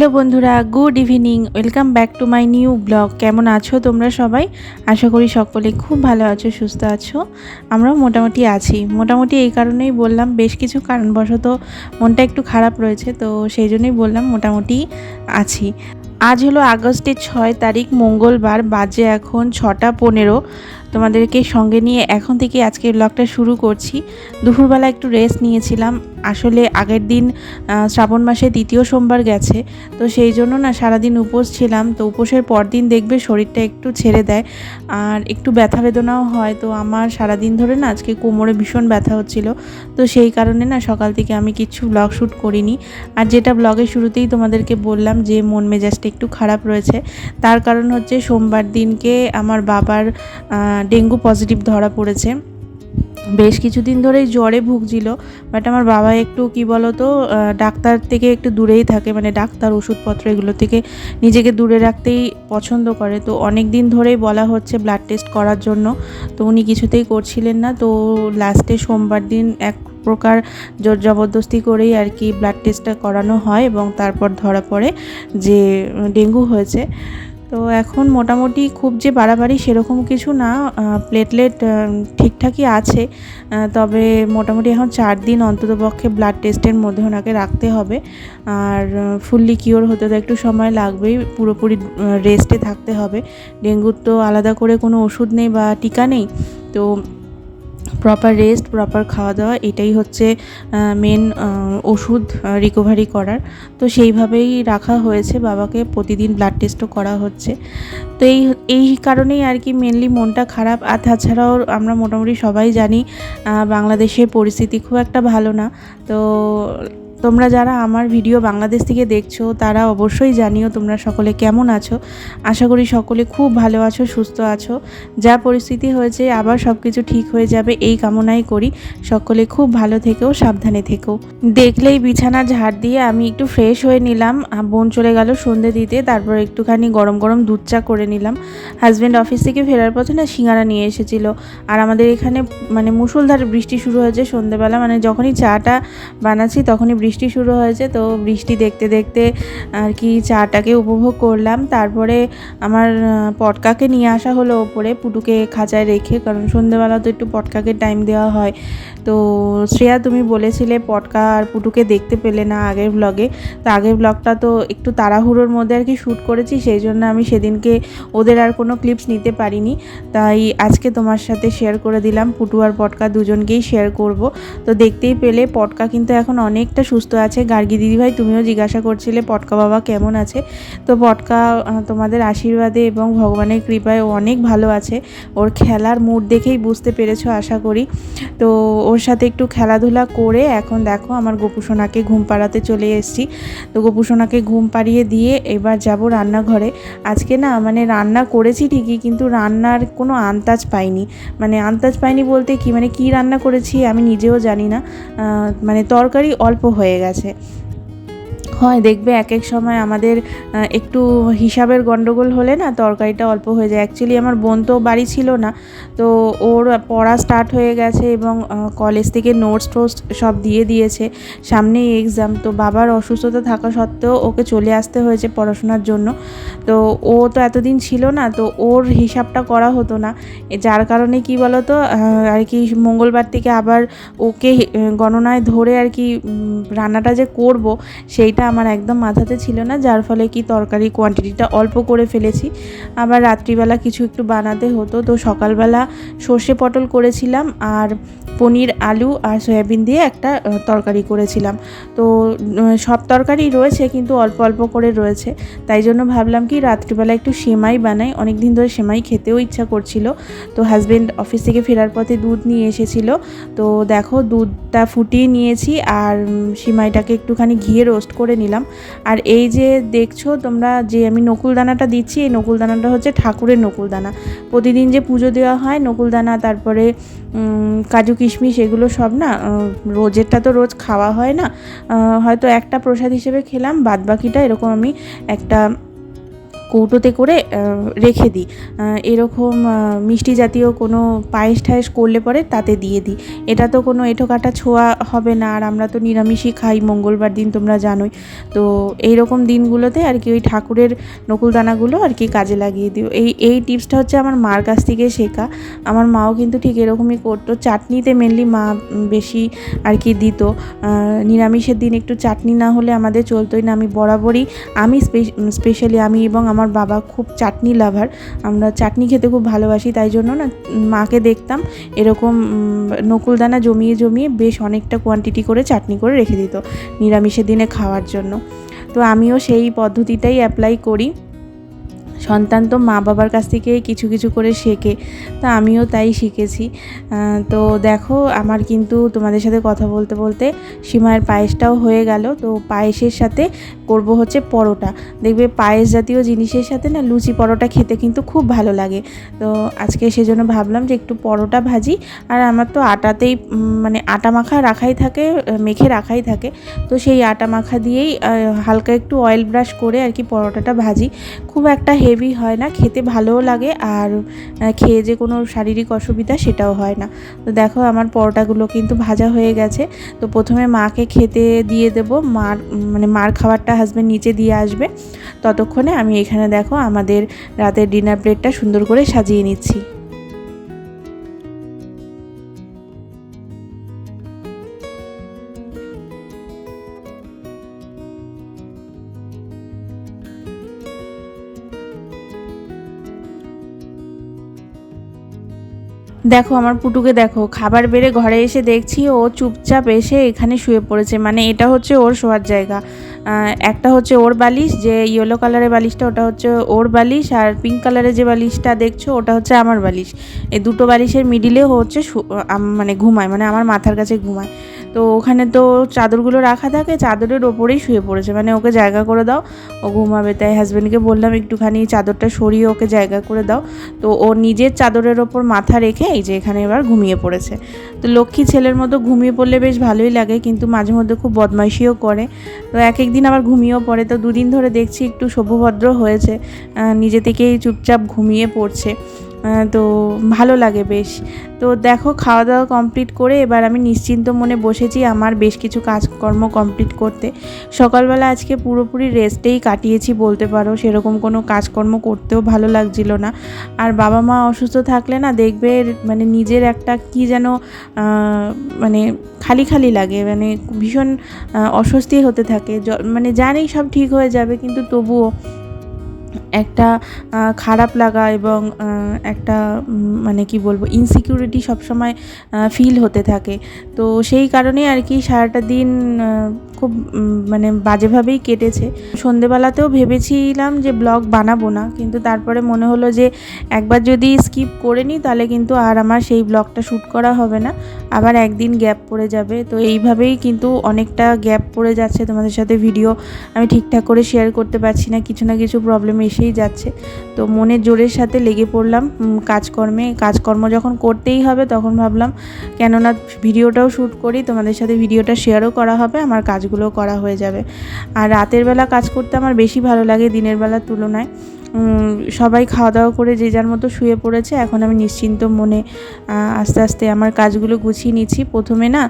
Hello বন্ধুরা, good evening, welcome back to my new blog. কেমন আছো তোমরা সবাই? আশা করি সকলে খুব ভালো আছো, সুস্থ আছো। আমরাও মোটামুটি আছি। মোটামুটি এই কারণেই বললাম, বেশ কিছু কারণবশত মনটা একটু খারাপ রয়েছে, তো সেই জন্যই বললাম মোটামুটি আছি। আজ হলো আগস্টের ছয় তারিখ, মঙ্গলবার, বাজে এখন ছটা পনেরো। তোমাদেরকে সঙ্গে নিয়ে এখন থেকে আজকে ব্লগটা শুরু করছি। দুপুরবেলা একটু রেস্ট নিয়েছিলাম। আসলে আগের দিন শ্রাবণ মাসে দ্বিতীয় সোমবার গেছে, তো সেই জন্য না সারাদিন উপোস ছিলাম। তো উপোসের পর দিন দেখবে শরীরটা একটু ছেড়ে দেয়। আর একটু ব্যথা বেদনাও হয়। তো আমার সারাদিন ধরে না আজকে কোমরে ভীষণ ব্যথা হচ্ছিল। তো সেই কারণে না সকাল থেকে আমি কিছু ব্লগ শ্যুট করিনি। আর যেটা ব্লগের শুরুতেই তোমাদেরকে বললাম যে, মন মেজাজটা একটু খারাপ রয়েছে। তার কারণ হচ্ছে সোমবার দিনকে আমার বাবার ডেঙ্গু পজিটিভ ধরা পড়েছে। বেশ কিছুদিন ধরেই জ্বরে ভুগছিল বাট আমার বাবা একটু, কি বলতো ডাক্তার থেকে একটু দূরেই থাকে মানে ডাক্তার ওষুধপত্র এগুলো থেকে নিজেকে দূরে রাখতেই পছন্দ করে। তো অনেক দিন ধরেই বলা হচ্ছে ব্লাড টেস্ট করার জন্য। তো উনি কিছুতেই করছিলেন না। তো লাস্টে সোমবার দিন এক প্রকার জোর জবরদস্তি করেই আর কি ব্লাড টেস্টটা করানো হয় এবং তারপর ধরা পড়ে যে, ডেঙ্গু হয়েছে। তো এখন মোটামুটি খুব যে বাড়াবাড়ি সেরকম কিছু না প্লেটলেট ঠিকঠাকই আছে তবে মোটামুটি এখন চার দিন অন্ততপক্ষে ব্লাড টেস্টের মধ্যে ওনাকে রাখতে হবে। আর ফুললি কিওর হতে তো একটু সময় লাগবেই, পুরোপুরি রেস্টে থাকতে হবে। ডেঙ্গুর তো আলাদা করে কোনো ওষুধ নেই বা টিকা নেই। তো প্রপার রেস্ট প্রপার খাওয়া দাওয়া এটাই হচ্ছে মেন ওষুধ রিকভারি করার। তো সেইভাবেই রাখা হয়েছে, বাবাকে প্রতিদিন ব্লাড টেস্টও করা হচ্ছে। তো এই এই কারণেই আর কি মেনলি মনটা খারাপ। আর তাছাড়াও আমরা মোটামুটি সবাই জানি বাংলাদেশের পরিস্থিতি খুব একটা ভালো না। তো তোমরা যারা আমার ভিডিও বাংলাদেশ থেকে দেখছ, তারা অবশ্যই জানিও তোমরা সকলে কেমন আছো। আশা করি সকলে খুব ভালো আছো, সুস্থ আছো। যা পরিস্থিতি হয়েছে, আবার সব কিছু ঠিক হয়ে যাবে, এই কামনাই করি। সকলে খুব ভালো থেকেও সাবধানে থেকো। দেখলেই বিছানা ঝাড় দিয়ে আমি একটু ফ্রেশ হয়ে নিলাম। বোন চলে গেল সন্ধে দিতে, তারপর একটুখানি গরম গরম দুধ চা করে নিলাম। হাজব্যান্ড অফিস থেকে ফেরার পথে না সিঙ্গারা নিয়ে এসেছিল। আর আমাদের এখানে মানে মুষলধারে বৃষ্টি শুরু হয়েছে সন্ধেবেলা মানে যখনই চাটা বানাচ্ছি তখনই বৃষ্টি শুরু হয়েছে, তো বৃষ্টি দেখতে দেখতে আর কি চাটাকে উপভোগ করলাম। তারপরে আমার পটকাকে নিয়ে আসা হলো ওপরে পুটুকে খাঁচায় রেখে, কারণ সন্ধেবেলা তো একটু পটকাকে টাইম দেওয়া হয়। তো শ্রেয়া, তুমি বলেছিলে পটকা আর পুটুকে দেখতে পেলে না আগের ব্লগে তো আগের ব্লগটা তো একটু তাড়াহুড়োর মধ্যে আর কি শ্যুট করেছি, সেই জন্য আমি সেদিনকে ওদের আর কোনো ক্লিপস নিতে পারিনি। তাই আজকে তোমার সাথে শেয়ার করে দিলাম, পুটু আর পটকা দুজনকেই শেয়ার করব। তো দেখতেই পেলে পটকা কিন্তু এখন অনেকটা সুস্থ আছে। গার্গী দিদিভাই, তুমিও জিজ্ঞাসা করছিলে, পটকা বাবা কেমন আছে? তো পটকা তোমাদের আশীর্বাদে এবং ভগবানের কৃপায় অনেক ভালো আছে। ওর খেলার মুড দেখেই বুঝতে পেরেছ, আশা করি। তো ওর সাথে একটু খেলাধুলা করে এখন দেখো, আমার গোপুসোনাকে ঘুম পাড়াতে চলে এসেছি। তো গোপুসোনাকে ঘুম পাড়িয়ে দিয়ে এবার যাব রান্নাঘরে। আজকে না মানে রান্না করেছি ঠিকই, কিন্তু রান্নার কোনো আন্তাজ পাইনি। মানে আন্তাজ পাইনি বলতে কি মানে কি রান্না করেছি আমি নিজেও জানি না। মানে তরকারি অল্প হয়ে গেছে হয়, দেখবে এক এক সময় আমাদের একটু হিসাবের গন্ডগোল হলে না তরকারিটা অল্প হয়ে যায়। অ্যাকচুয়ালি আমার বোন তো বাড়ি ছিল না, তো ওর পড়া স্টার্ট হয়ে গেছে এবং কলেজ থেকে নোটস টোটস সব দিয়ে দিয়েছে। সামনেই এক্সাম তো বাবার অসুস্থতা থাকা সত্ত্বেও ওকে চলে আসতে হয়েছে পড়াশোনার জন্য। তো ও তো এতদিন ছিল না, তো ওর হিসাবটা করা হতো না। যার কারণে কি বলতো আর কি মঙ্গলবার থেকে আবার ওকে গণনায় ধরে আর কি রান্নাটা যে করব, সেইটা আমার একদম মাথাতে ছিল না, যার ফলে কি তরকারি কোয়ান্টিটিটা অল্প করে ফেলেছি। আবার রাত্রিবেলা কিছু একটু বানাতে হতো, তো সকালবেলা সর্ষে পটল করেছিলাম আর পনির, আলু আর সয়াবিন দিয়ে একটা তরকারি করেছিলাম। তো সব তরকারি রয়েছে কিন্তু অল্প অল্প করে রয়েছে। তাই জন্য ভাবলাম কি রাত্রিবেলা একটু সেমাই বানাই। অনেক দিন ধরে সেমাই খেতেও ইচ্ছা করছিল। তো হাজব্যান্ড অফিস থেকে ফেরার পথে দুধ নিয়ে এসেছিল। তো দেখো দুধটা ফুটিয়ে নিয়েছি আর সিমাইটাকে একটুখানি ঘিয়ে রোস্ট করে নিলাম। আর এই যে দেখছ তোমরা যে আমি নকুলদানাটা দিচ্ছি, এই নকুল দানাটা হচ্ছে ঠাকুরের নকুল দানা প্রতিদিন যে পুজো দেওয়া হয়, নকুলদানা, তারপরে কাজু কিশমিশ, এগুলো সব না রোজেরটা তো রোজ খাওয়া হয় না। হয়তো একটা প্রসাদ হিসেবে খেলাম বাদ বাকিটা এরকম আমি একটা কৌটোতে করে রেখে দিই। এরকম মিষ্টি জাতীয় কোনো পায়েস ঠায়েস করলে পরে তাতে দিয়ে দিই। এটা তো কোনো এঁঠো কাটা ছোঁয়া হবে না, আর আমরা তো নিরামিষই খাই, মঙ্গলবার দিন তোমরা জানোই। তো এই রকম দিনগুলোতে আর কি ওই ঠাকুরের নকুলদানাগুলো আর কি কাজে লাগিয়ে দিও এই এই টিপসটা হচ্ছে আমার মার কাছ থেকে শেখা। আমার মাও কিন্তু ঠিক এরকমই করতো। চাটনিতে মেনলি মা বেশি আর কি দিত। নিরামিষের দিন একটু চাটনি না হলে আমাদের চলতোই না। আমি বরাবরই, আমি স্পেশালি আমি এবং আমার বাবা খুব চাটনি লাভার। আমরা চাটনি খেতে খুব ভালোবাসি, তাই জন্য না মাকে দেখতাম এরকম নকুলদানা জমিয়ে জমিয়ে বেশ অনেকটা কোয়ান্টিটি করে চাটনি করে রেখে দিত নিরামিষের দিনে খাওয়ার জন্য। তো আমিও সেই পদ্ধতিটাই অ্যাপ্লাই করি। সন্তান তো মা বাবার কাছ থেকে কিছু কিছু করে শেখে, তো আমিও তাই শিখেছি। তো দেখো, আমার কিন্তু তোমাদের সাথে কথা বলতে বলতে সীমায়ের পায়েসটাও হয়ে গেল। তো পায়েসের সাথে করব হচ্ছে পরোটা। দেখবে পায়েস জাতীয় জিনিসের সাথে না লুচি পরোটা খেতে কিন্তু খুব ভালো লাগে। তো আজকে সেজন্য ভাবলাম যে একটু পরোটা ভাজি, আর আমার তো আটাতেই মানে আটা মাখা রাখাই থাকে, মেখে রাখাই থাকে। তো সেই আটা মাখা দিয়েই হালকা একটু অয়েল ব্রাশ করে আর কি পরোটাটা ভাজি। খুব একটা হেভি হয় না, খেতে ভালোও লাগে আর খেয়ে যে কোনো শারীরিক অসুবিধা সেটাও হয় না। তো দেখো আমার পরোটাগুলো কিন্তু ভাজা হয়ে গেছে। তো প্রথমে মাকে খেতে দিয়ে দেবো। মার মানে মার খাবারটা হাজব্যান্ড নিচে দিয়ে আসবে। ততক্ষণে আমি এখানে দেখো আমাদের রাতের ডিনার প্লেটটা সুন্দর করে সাজিয়ে নিচ্ছি। দেখো, আমার পুটুকে দেখো। খাবার বেড়ে ঘরে এসে দেখছি ও চুপচাপ এসে এখানে শুয়ে পড়েছে। মানে এটা হচ্ছে ওর শোয়ার জায়গা। একটা হচ্ছে ওর বালিশ, যে ইয়েলো কালারের বালিশটা, ওটা হচ্ছে ওর বালিশ, আর পিঙ্ক কালারের যে বালিশটা দেখছ, ওটা হচ্ছে আমার বালিশ। এই দুটো বালিশের মিডিলে হচ্ছে মানে ঘুমায় মানে আমার মাথার কাছে ঘুমায়। তো ওখানে তো চাদরগুলো রাখা থাকে, চাদরের ওপরেই শুয়ে পড়েছে। মানে ওকে জায়গা করে দাও, ও ঘুমাবে, তাই হাজব্যান্ডকে বললাম, একটুখানি চাদরটা সরিয়ে ওকে জায়গা করে দাও। তো ও নিজের চাদরের ওপর মাথা রেখে এই যে এখানে এবার ঘুমিয়ে পড়েছে। তো লক্ষ্মী ছেলের মতো ঘুমিয়ে পড়লে বেশ ভালোই লাগে, কিন্তু মাঝে মধ্যে খুব বদমাইশিও করে। তো এক এক দিন আবার ঘুমিয়েও পড়ে। তো দুদিন ধরে দেখছি একটু শোভভদ্র হয়েছে নিজে থেকেই চুপচাপ ঘুমিয়ে পড়ছে। তো ভালো লাগে বেশ। তো দেখো খাওয়া দাওয়া কমপ্লিট করে এবার আমি নিশ্চিন্ত মনে বসেছি আমার বেশ কিছু কাজকর্ম কমপ্লিট করতে। সকালবেলা আজকে পুরোপুরি রেস্টেই কাটিয়েছি বলতে পারো, সেরকম কোনো কাজকর্ম করতেও ভালো লাগছিল না। আর বাবা মা অসুস্থ থাকলে না দেখবে মানে নিজের একটা কি যেন মানে খালি খালি লাগে মানে ভীষণ অস্বস্তি হতে থাকে। মানে জানি সব ঠিক হয়ে যাবে, কিন্তু তবুও একটা খারাপ লাগা এবং একটা মানে কি বলব ইনসিকিউরিটি সবসময় ফিল হতে থাকে। তো সেই কারণেই আর কি সারাটা দিন খুব মানে বাজেভাবেই কেটেছে। সন্ধেবেলাতেও ভেবেছিলাম যে ব্লগ বানাবো না, কিন্তু তারপরে মনে হলো যে একবার যদি স্কিপ করে নিই তাহলে কিন্তু আর আমার সেই ব্লগটা শ্যুট করা হবে না, আবার একদিন গ্যাপ পড়ে যাবে। তো এইভাবেই কিন্তু অনেকটা গ্যাপ পড়ে যাচ্ছে তোমাদের সাথে ভিডিও, আমি ঠিকঠাক করে শেয়ার করতে পারছি না, কিছু না কিছু প্রবলেম এসেই যাচ্ছে। তো মনের জোরের সাথে লেগে পড়লাম কাজকর্মে, কাজকর্ম যখন করতেই হবে তখন ভাবলাম কেননা ভিডিওটাও শ্যুট করি, তোমাদের সাথে ভিডিওটা শেয়ারও করা হবে, আমার কাজগুলোও করা হয়ে যাবে। আর রাতের বেলা কাজ করতে আমার বেশি ভালো লাগে দিনের বেলার তুলনায়। সবাই খাওয়া দাওয়া করে যে যার মতো শুয়ে পড়েছে, এখন আমি নিশ্চিন্ত মনে আস্তে আস্তে আমার কাজগুলো গুছিয়ে নিচ্ছি। প্রথমে না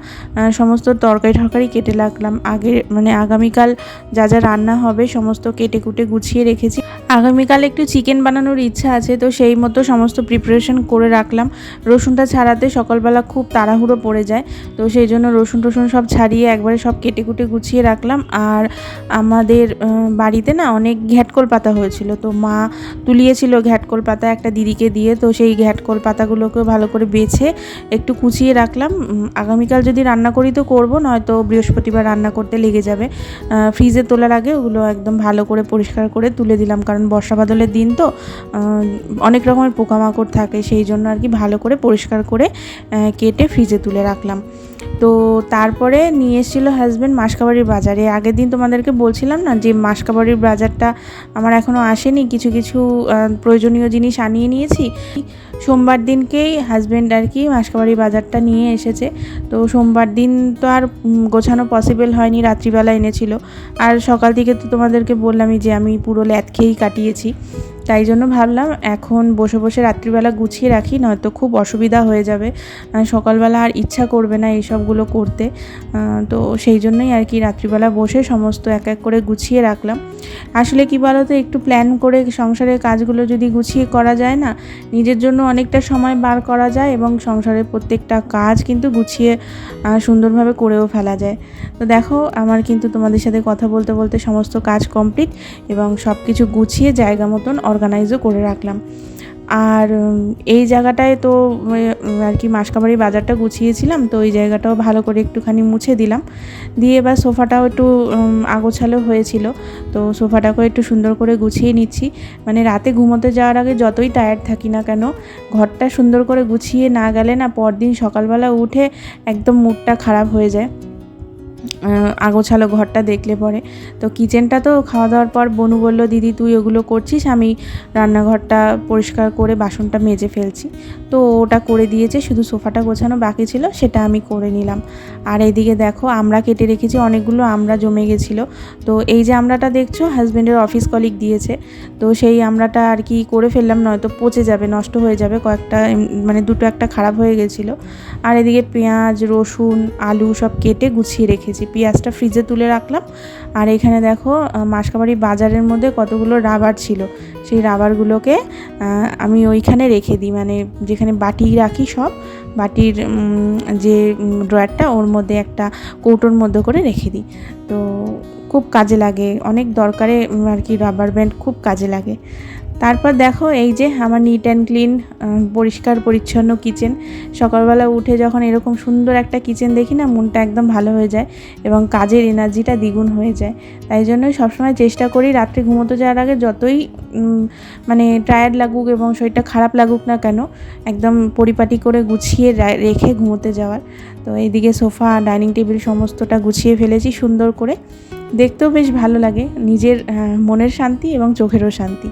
সমস্ত তরকারি টরকারি কেটে লাগলাম আগে মানে আগামীকাল যা যা রান্না হবে সমস্ত কেটে কুটে গুছিয়ে রেখেছি। আগামীকাল একটু চিকেন বানানোর ইচ্ছা আছে, তো সেই মতো সমস্ত প্রিপারেশন করে রাখলাম। রসুনটা ছাড়াতে সকালবেলা খুব তাড়াহুড়ো পড়ে যায়, তো সেই জন্য রসুন টসুন সব ছাড়িয়ে একবারে সব কেটে কুটে গুছিয়ে রাখলাম। আর আমাদের বাড়িতে না অনেক ঘ্যাটকল পাতা হয়েছিল, তো মা তুলিয়েছিল ঘ্যাটকল পাতা একটা দিদিকে দিয়ে, তো সেই ঘ্যাটকল পাতাগুলোকে ভালো করে বেছে একটু কুচিয়ে রাখলাম। আগামীকাল যদি রান্না করি তো করব, নয়তো বৃহস্পতিবার রান্না করতে লেগে যাবে। ফ্রিজে তোলার আগে ওগুলো একদম ভালো করে পরিষ্কার করে তুলে দিলাম, কারণ বর্ষা বাদলের দিন তো অনেক রকমের পোকামাকড় থাকে, সেই জন্য আর কি ভালো করে পরিষ্কার করে কেটে ফ্রিজে তুলে রাখলাম। তো তারপরে নিয়ে এসেছিল হাজব্যান্ড মাসকাবাড়ির বাজারে। আগের দিন তোমাদেরকে বলছিলাম না যে মাসকাবাড়ির বাজারটা আমার এখনও আসেনি, কিছু কিছু প্রয়োজনীয় জিনিস আনিয়ে নিয়েছি। সোমবার দিনকেই হাজব্যান্ড আর কি মাসকাবাড়ি বাজারটা নিয়ে এসেছে। তো সোমবার দিন তো আর গোছানো পসিবল হয়নি, রাত্রিবেলা এনেছিল। আর সকাল থেকে তো তোমাদেরকে বললামই যে আমি পুরো ল্যাদ খেয়েই কাটিয়েছি। তাই জন্য ভাবলাম এখন বসে বসে রাত্রিবেলা গুছিয়ে রাখি, নয়তো খুব অসুবিধা হয়ে যাবে। সকালবেলা আর ইচ্ছা করবে না এইসবগুলো করতে। তো সেই জন্যই আর কি রাত্রিবেলা বসে সমস্ত এক এক করে গুছিয়ে রাখলাম। আসলে কি বলো তো একটু প্ল্যান করে সংসারের কাজগুলো যদি গুছিয়ে করা যায় না, নিজের জন্য অনেকটা সময় বার করা যায় এবং সংসারের প্রত্যেকটা কাজ কিন্তু গুছিয়ে সুন্দরভাবে করেও ফেলা যায়। তো দেখো, আমার কিন্তু তোমাদের সাথে কথা বলতে বলতে সমস্ত কাজ কমপ্লিট এবং সব কিছু গুছিয়ে জায়গা মতন অর্গানাইজও করে রাখলাম। আর এই জায়গাটায় তো আর কি মাসকাবাড়ি বাজারটা গুছিয়েছিলাম, তো ওই জায়গাটাও ভালো করে একটুখানি মুছে দিলাম। দিয়ে এবার সোফাটাও একটু আগোছালো হয়েছিল, তো সোফাটাকেও একটু সুন্দর করে গুছিয়ে নিচ্ছি। মানে রাতে ঘুমোতে যাওয়ার আগে যতই টায়ার্ড থাকি না কেন, ঘরটা সুন্দর করে গুছিয়ে না গেলে না পরদিন সকালবেলা উঠে একদম মুডটা খারাপ হয়ে যায়। আগোছালো ঘরটা দেখলে পরে। তো কিচেনটা তো খাওয়া দাওয়ার পর বনু বলল, দিদি, তুই ওগুলো করছিস? আমি রান্নাঘরটা পরিষ্কার করে বাসনটা মেজে ফেলছি। তো ওটা করে দিয়েছে, শুধু সোফাটা গোছানো বাকি ছিল, সেটা আমি করে নিলাম। আর এইদিকে দেখো, আমরা কেটে রেখেছি অনেকগুলো আমরা জমে গেছিল। তো এই যে আমরাটা দেখছ হাজব্যান্ডের অফিস কলিগ দিয়েছে। তো সেই আমরাটা আর কি করে ফেললাম, নয়তো পচে যাবে, নষ্ট হয়ে যাবে, কয়েকটা মানে দুটো একটা খারাপ হয়ে গেছিল। আর এদিকে পেঁয়াজ, রসুন, আলু সব কেটে গুছিয়ে রেখেছি। পেঁয়াজটা ফ্রিজে তুলে রাখলাম। আর এখানে দেখো মাসকাবাড়ি বাজারের মধ্যে কতগুলো রাবার ছিল। সেই রাবারগুলোকে আমি ওইখানে রেখে দিই। মানে যেখানে বাটি রাখি সব, বাটির যে ড্রয়ারটা, ওর মধ্যে একটা কৌটোর মধ্যে করে রেখে দিই। তো খুব কাজে লাগে। অনেক দরকারে আর কি, রাবার ব্যান্ড খুব কাজে লাগে। তারপর দেখো এই যে আমার নিট অ্যান্ড ক্লিন পরিষ্কার পরিচ্ছন্ন কিচেন সকালবেলা উঠে যখন এরকম সুন্দর একটা কিচেন দেখি না, মনটা একদম ভালো হয়ে যায় এবং কাজের এনার্জিটা দ্বিগুণ হয়ে যায়। তাই জন্যই সবসময় চেষ্টা করি রাত্রে ঘুমোতে যাওয়ার আগে যতই মানে টায়ার্ড লাগুক এবং শরীরটা খারাপ লাগুক না কেন, একদম পরিপাটি করে গুছিয়ে রেখে ঘুমোতে যাওয়ার। তো এইদিকে সোফা, ডাইনিং টেবিল সমস্তটা গুছিয়ে ফেলেছি সুন্দর করে। দেখতেও বেশ ভালো লাগে, নিজের মনের শান্তি এবং চোখেরও শান্তি।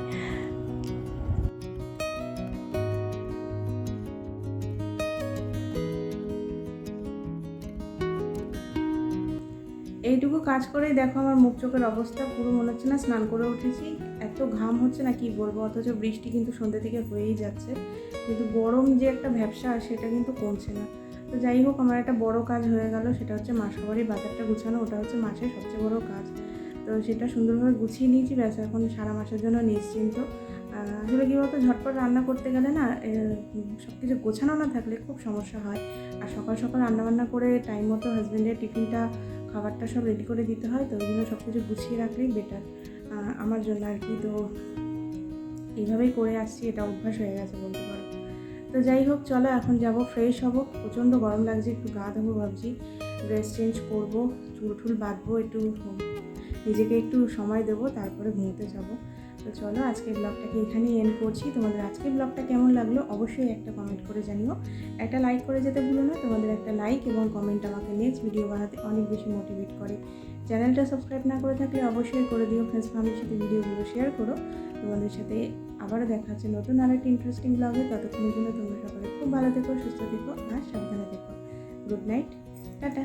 কাজ করেই দেখো আমার মুখ চোখের অবস্থা, পুরো মনে হচ্ছে না স্নান করে উঠেছি। এত ঘাম হচ্ছে না কি বলব, অথচ বৃষ্টি কিন্তু সন্ধ্যে থেকে হয়েই যাচ্ছে। কিন্তু গরম যে একটা ব্যবসা সেটা কিন্তু কমছে না। তো যাই হোক, আমার একটা বড় কাজ হয়ে গেল, সেটা হচ্ছে মাসকাবাড়ির বাজারটা গুছানো, ওটা হচ্ছে মাসের সবচেয়ে বড় কাজ। তো সেটা সুন্দরভাবে গুছিয়ে নিয়েছি, ব্যাস, এখন সারা মাসের জন্য নিশ্চিন্ত। আসলে কী বলতো, ঝটপট রান্না করতে গেলে না সব কিছু গোছানো না থাকলে খুব সমস্যা হয়। আর সকাল সকাল রান্নাবান্না করে টাইম মতো হাজব্যান্ডের টিফিনটা খাবারটা সব রেডি করে দিতে হয়, তো ওই জন্য সব কিছু গুছিয়ে রাখলেই বেটার আমার জন্য আর কি, তো এইভাবেই করে আসছি, এটা অভ্যাস হয়ে গেছে বলতে পারো। তো যাই হোক, চলো এখন যাব ফ্রেশ হব, প্রচণ্ড গরম লাগছে, একটু গা ধোবো ভাবছি ড্রেস চেঞ্জ করব চুল টুল বাঁধবো, একটু নিজেকে একটু সময় দেবো, তারপরে ঘুমোতে যাব। তো চলো আজকের ব্লগটাকে এখানেই এন্ড করছি। তোমাদের আজকের ব্লগটা কেমন লাগল অবশ্যই একটা কমেন্ট করে জানিও। একটা লাইক করে যেতে ভুলো না, তোমাদের একটা লাইক এবং কমেন্ট আমাকে নেক্সট ভিডিও বানাতে অনেক বেশি মোটিভেট করে। চ্যানেলটা সাবস্ক্রাইব না করে থাকলে অবশ্যই করে দিও ফ্রেন্ডস ফ্যামিলির সাথে ভিডিওগুলো শেয়ার করো। তোমাদের সাথে আবারও দেখা হচ্ছে নতুন আর একটা ইন্টারেস্টিং ব্লগে ততক্ষণের জন্য তোমরা সকলে খুব ভালো থেকো, সুস্থ থেকো আর সাবধানে থেকো। Good night tata